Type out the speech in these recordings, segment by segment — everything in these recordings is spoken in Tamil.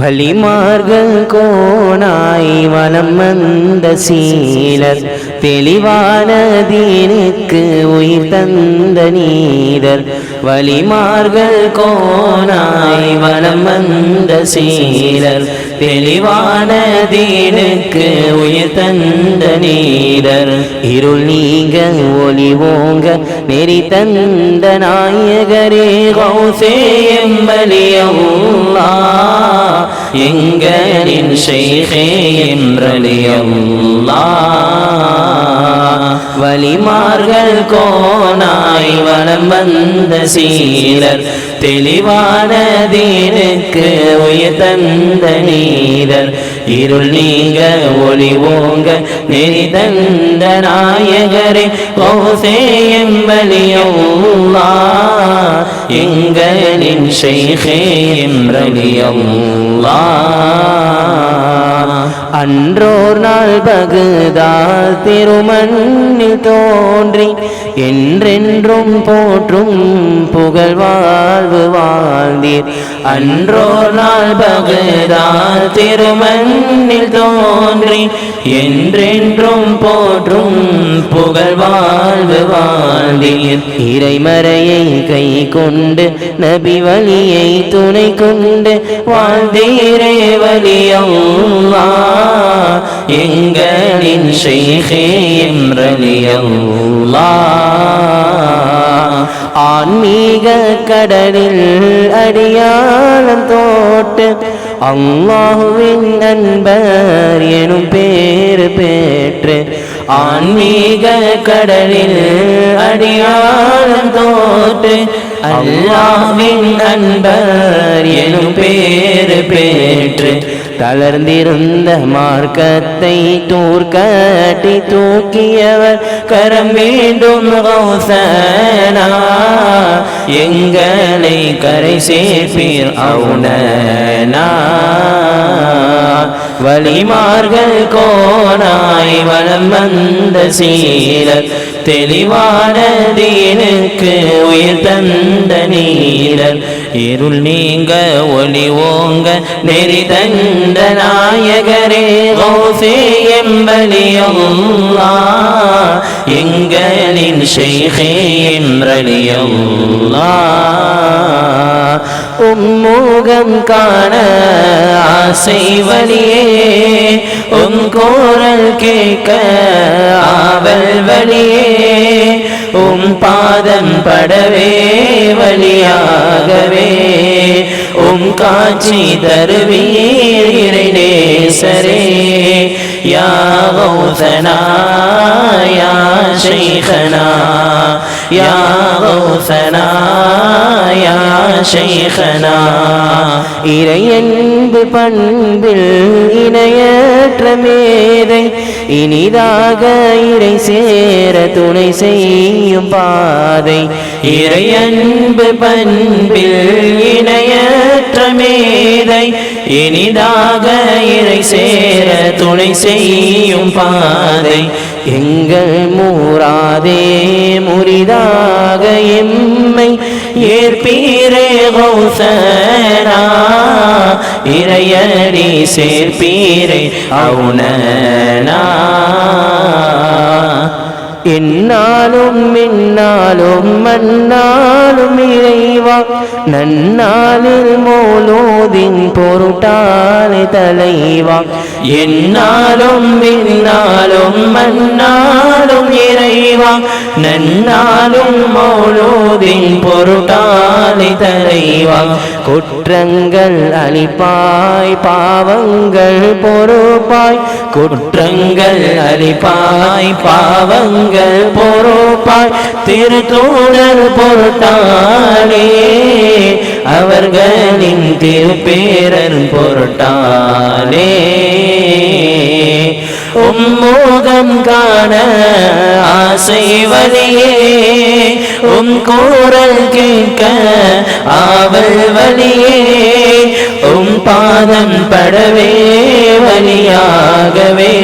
வழிமார்கள் கோணாய் வலம் வந்த சீலர் தெளிவான தீனுக்கு உயிர் தந்த நீதர் வழிமார்கள் கோணாய் வலம் வந்த சீலர் தெளிவான தீனுக்கு உயிர் தந்த நீதர் இருள் நீங்க ஒளி ஓங்க நெறி தந்த நாயகரே கௌசே எம்பலியல்லா எங்களின் ஷைഖே என்றலியல்லா வலிமார்கள் கோனாய் வளம் வந்த சீலர் தெளிவான தீனுக்கு உயர் தந்த நீரர். இருள் நீங்க ஒளி ஓங்க நெறி தந்த நாயகரே ஓசே எம்பலியல்லா எங்களின் ஷைഖே என்றலியல்லா அன்றோர் நாள் பகுதா திருமண்ணில் தோன்றி என்றென்றும் போற்றும் புகழ் வாழ்வு வாழ்ந்தீர். அன்றோர் நாள் பகுதா திருமண்ணில் தோன்றி என்றென்றும் போற்றும் புகழ் வாழ்வு வாழ்ந்தீர். இறைமறையை கை கொண்டு நபி வழியை துணை கொண்டு வாழ்ந்தீரே வலியல்லா எங்களின் ஷைഖே இம்ரலியல்லா ஆன்மீக கடலில் அடியாளம் தோட்டு அல்லாஹுவின் நண்பர் எனும் பேரு பெற்று ஆன்மீக கடலில் அடியாளம் தோட்டு அல்லாஹ்வின் நண்பர் எனும் பேரு பெற்று தளர்ந்திருந்த மார்க்கத்தை தூர்க்கட்டி தூக்கியவர் கரம் மீண்டும் கௌசனா எங்களை கரை சேர்ப்பீர் அவுணனா வழிமார்கள் கோனாய் வளம் வந்த சீலர் தெளிவான தீனுக்கு உயிர் தந்த நீலர். இருள் நீங்க ஒளி ஓங்க நெறி தந்த நாயகரே ஓசே எம்பலியல்லா. எங்களின் ஷைഖே என்றலியல்லா உம்முகம் காண ஆசை வழியே உன் கோரல் கேட்க ஆவல் வழியே. உம் பாதம் படவே வழியாகவே. உம் காட்சி தருவீர் இறை நேசரே. யா கௌசனா யா ஷைഖனா யா கௌசனா யா ஷைഖனா இறையன்பு பண்பில் இணையற்ற மேதை இனிதாக இறை சேர துணை செய்யும் பாதை. இறையன்பு பண்பில் இணையற்ற மேதை இனிதாக இறை சேர துணை செய்யும் பாதை. எங்கள் மூராதே முரிதாக எம்மை ஏற்பீரே கௌசனா இறையடி சேர்ப்பீரே அவுணனா என்னாலும் மின்னாலும் மன்னாலும் இறைவா நன்னாளில் மோலோதின் பொருட்டாலே தலைவா. என்னாலும் மின்னாலும் மன்னாலும் இறைவா நன்னாலும் மோலோதின் பொருட்டாலே தலைவா குற்றங்கள் அழிப்பாய் பாவங்கள் பொறுப்பாய். குற்றங்கள் அழிப்பாய் பாவங்கள் பொறுப்பாய். திருத்தூணல் பொருட்டாளே அவர்களின் திருப்பேரன் பொருட்டாளே மோகம் காண ஆசைவழியே உம் கூறல் கேட்க ஆவல் வழியே உம் பாதம் படவே வழியாகவே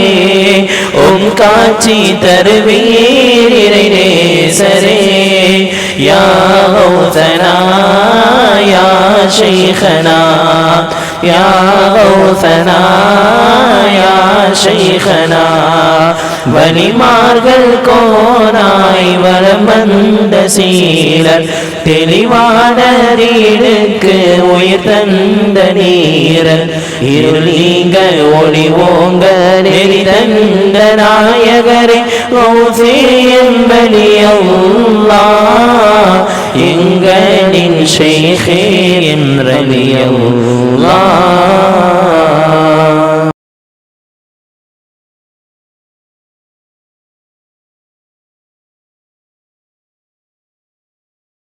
உம் காட்சி தருவீர் இறை நேசரே யா ஹௌசனா شيخنا يا غوثنا يا شيخنا. வணிமார்கள் கோனாய் வரமந்த சீலர் தெளிவான நீருக்கு உயிர் தந்த நீரல் இருளீங்க ஒளிவோங்க நெறி தந்த நாயகரே ஓசே شيخ رضي الله